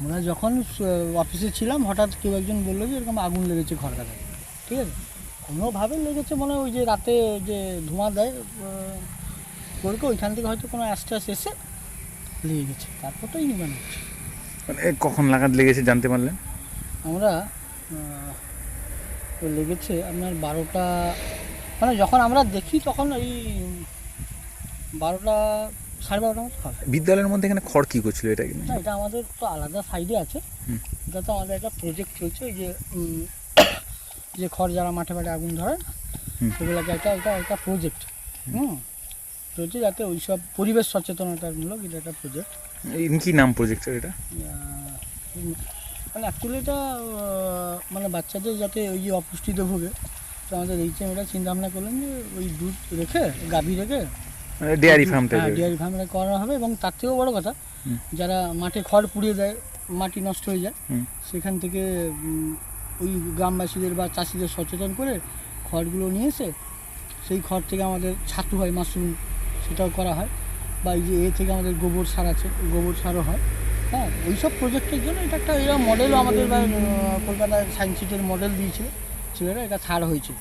আমরা যখন অফিসে ছিলাম হঠাৎ কেউ একজন বলল যে এরকম আগুন লেগেছে ঘর কাছে ঠিক আছে? কোনোভাবে লেগেছে মানে ওই যে রাতে যে ধোঁয়া দেয় করে ওইখান থেকে হয়তো কোনো অ্যাস্ট্রাস এসে লেগে গেছে। তারপর তো নিবানো হচ্ছে। মানে কখন লাগাত লেগেছে জানতে পারলেন? আমরা লেগেছে আপনার বারোটা মানে যখন আমরা দেখি তখন এই বারোটা সাড়ে বারোটা মতো হবে বিদ্যালয়ের মধ্যে এখানে খড় কি করছিল এটা কি? না এটা আমাদের তো আলাদা সাইডে আছে। এটা তো আমাদের একটা প্রজেক্ট চলছে যে যে খড় যারা মাঠে মাঠে আগুন ধরে না। সেগুলোকে একটা এটা একটা প্রজেক্ট হুম। চলছে যাতে ওই সব পরিবেশ সচেতনতামূলক এটা একটা প্রজেক্ট কি নাম প্রজেক্টের এটা? মানে অ্যাকচুয়ালি এটা মানে বাচ্চাদের যাতে ওই যে অপুষ্টিতে ভোগে তো আমাদের এই এটা চিন্তা ভাবনা করলেন যে ওই দুধ রেখে গাভী রেখে ডেয়ারি ফার্ম হ্যাঁ ডেয়ারি ফার্মে করানো হবে এবং তার থেকেও বড় কথা যারা মাঠে খড় পুড়িয়ে দেয় মাটি নষ্ট হয়ে যায় সেখান থেকে ওই গ্রামবাসীদের বা চাষিদের সচেতন করে খড়গুলো নিয়ে এসে সেই খড় থেকে আমাদের ছাতু হয় মাশরুম সেটাও করা হয়। বা এই যে এ থেকে আমাদের গোবর সার আছে গোবর সারও হয়। হ্যাঁ ওই সব প্রজেক্টের জন্য এটা একটা এরা মডেলও আমাদের কলকাতায় সায়েন্স সিটির মডেল দিয়েছিল ছেলেরা এটা ছাড় হয়েছে।